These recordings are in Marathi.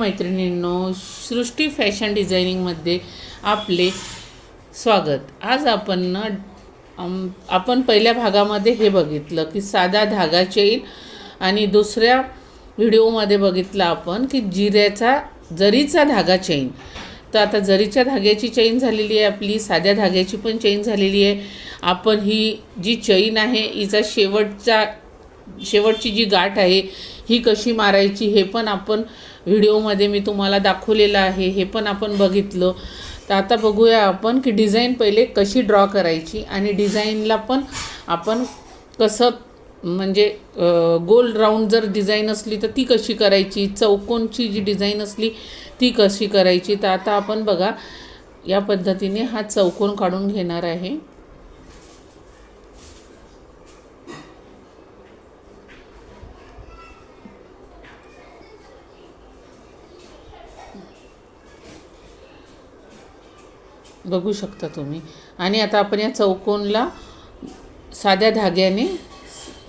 मैत्रिणींनो सृष्टी फॅशन डिझायनिंगमध्ये आपले स्वागत. आज आपण ना आपण पहिल्या भागामध्ये हे बघितलं की साधा धागा चेन आणि दुसऱ्या व्हिडिओमध्ये बघितलं आपण की जिऱ्याचा जरीचा धागा चेन. तर आता जरीच्या धाग्याची चेन झालेली आहे आपली साध्या धाग्याची पण चेन झालेली आहे. आपण ही जी चैन आहे हिचा शेवटचा शेवटची जी गाठ आहे ही कशी मारायची हे पण आपण व्हिडिओमध्ये मी तुम्हाला दाखवलेलं आहे हे पण आपण बघितलं. तर आता बघूया आपण की डिझाईन पहिले कशी ड्रॉ करायची आणि डिझाईनला पण आपण कसं म्हणजे गोल राऊंड जर डिझाईन असली तर ती कशी करायची चौकोनची जी डिझाईन असली ती कशी करायची. तर आता आपण बघा या पद्धतीने हा चौकोन काढून घेणार आहे. बघू शकता तुम्ही. आणि आता आपण या चौकोनला साध्या धाग्याने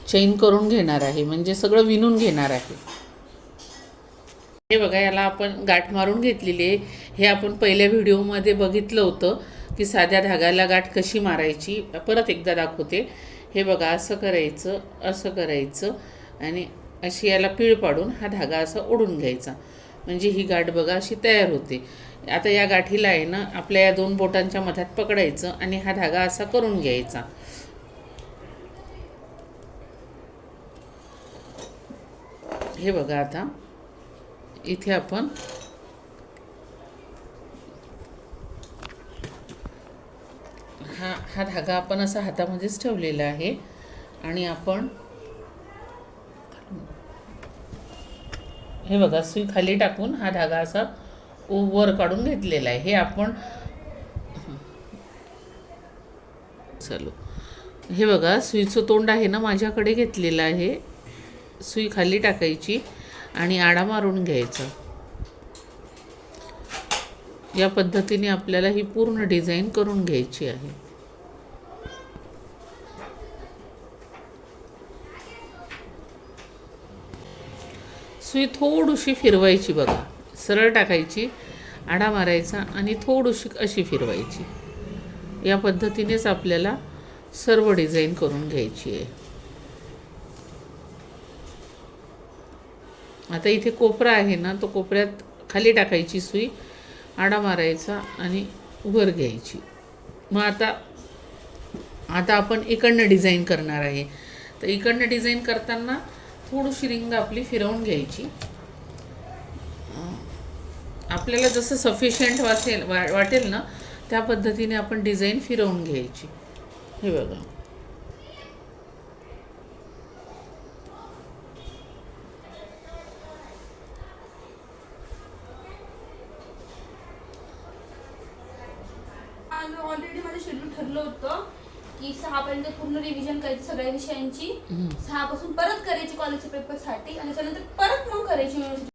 चैन करून घेणार आहे. म्हणजे सगळं विणून घेणार आहे. हे बघा याला आपण गाठ मारून घेतलेली आहे. हे आपण पहिल्या व्हिडिओमध्ये बघितलं होतं की साध्या धाग्याला गाठ कशी मारायची. परत एकदा दाखवते. हे बघा असं करायचं असं करायचं. आणि अशी याला पीळ पाडून हा धागा असा ओढून घ्यायचा. म्हणजे ही गाठ बघा अशी तयार होते. आता या गाठीला आहे ना आपल्या या दोन बोटांच्या मध्यात पकडायचं आणि हा धागा असा करून घ्यायचा. हे बघा आता इथे आपण हा हा धागा आपण असा हातामध्येच ठेवलेला आहे आणि आपण हे बघा सुई खाली टाकून हा धागा असा वर काढून घेतलेला आहे. हे आपण चालू. हे बघा सुईचं तोंड आहे ना माझ्याकडे घेतलेलं आहे. सुई खाली टाकायची आणि आडा मारून घ्यायचा. या पद्धतीने आपल्याला ही पूर्ण डिझाईन करून घ्यायची आहे. सुई थोडीशी फिरवायची बघा. सरळ टाकायची आडा मारायचा आणि थोडीशी अशी फिरवायची. या पद्धतीनेच आपल्याला सर्व डिझाईन करून घ्यायची आहे. आता इथे कोपरा आहे ना तो कोपऱ्यात खाली टाकायची सुई आडा मारायचा आणि वर घ्यायची. मग आता आता आपण इकडनं डिझाईन करणार आहे. तर इकडनं डिझाईन करताना थोडीशी रिंग आपली फिरवून घ्यायची. आपल्याला जसं सफिशियंट वाटेल वा वाटेल ना त्या पद्धतीने आपण डिझाईन फिरवून घ्यायची. हे बघा. ऑलरेडी माझं शेड्यूल ठरलं होतं. की सहा पर्यंत पूर्ण रिव्हिजन करायची सगळ्या विषयांची. सहा पासून परत करायची कॉलेजच्या पेपरसाठी आणि त्याच्यानंतर परत मग करायची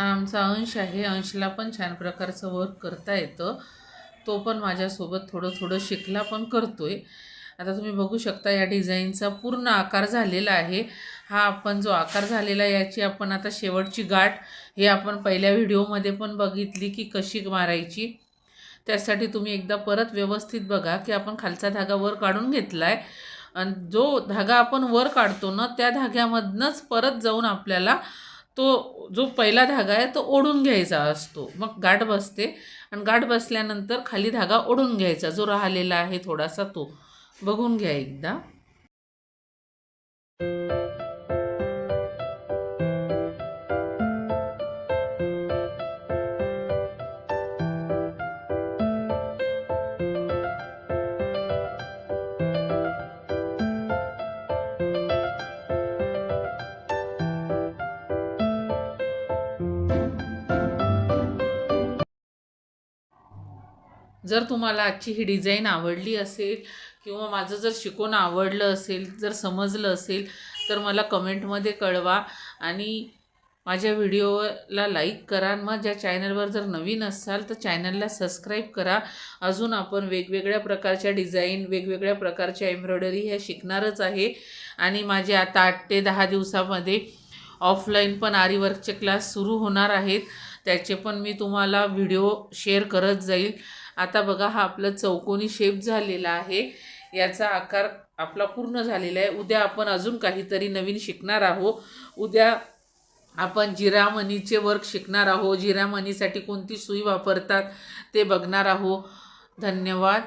हा आमचा अंश आहे. अंशला पण छान प्रकारचं वर्क करता येतं. तो पण माझ्यासोबत थोडं थोडं शिकला पण करतो आहे आता तुम्ही बघू शकता या डिझाईनचा पूर्ण आकार झालेला आहे. हा आपण जो आकार झालेला आहे याची आपण आता शेवटची गाठ हे आपण पहिल्या व्हिडिओमध्ये पण बघितली की कशी मारायची. त्यासाठी तुम्ही एकदा परत व्यवस्थित बघा की आपण खालचा धागा वर काढून घेतला आहे आणि जो धागा आपण वर काढतो ना त्या धाग्यामधनंच परत जाऊन आपल्याला तो जो पहिला धागा आहे तो ओढून घ्यायचा असतो. मग गाठ बसते आणि गाठ बसल्यानंतर खाली धागा ओढून घ्यायचा. जो राहिलेला आहे थोडासा तो. बघून घ्या एकदा. जर तुम्हाला आजची ही डिझाईन आवडली असेल किंवा माझं जर शिकवणं आवडलं असेल जर समजलं असेल तर मला कमेंटमध्ये कळवा आणि माझ्या व्हिडिओला लाईक करा मग ज्या चॅनलवर जर नवीन असाल तर चॅनलला सबस्क्राईब करा. अजून आपण वेगवेगळ्या प्रकारच्या डिझाईन वेगवेगळ्या प्रकारच्या एम्ब्रॉयडरी ह्या शिकणारच आहे. आणि माझे आता आठ ते दहा दिवसामध्ये ऑफलाईन पण आरीवर्कचे क्लास सुरू होणार आहेत. त्याचे पण मी तुम्हाला व्हिडिओ शेअर करत जाईल. आता बघा हा आपला चौकोनी शेप झालेला आहे. याचा आकार आपला पूर्ण झालेला आहे. उद्या आपण अजून काहीतरी नवीन शिकणार आहोत. उद्या आपण जिरामणीचे वर्क शिकणार आहोत. जिरामणीसाठी कोणती सुई वापरतात ते बघणार आहोत. धन्यवाद.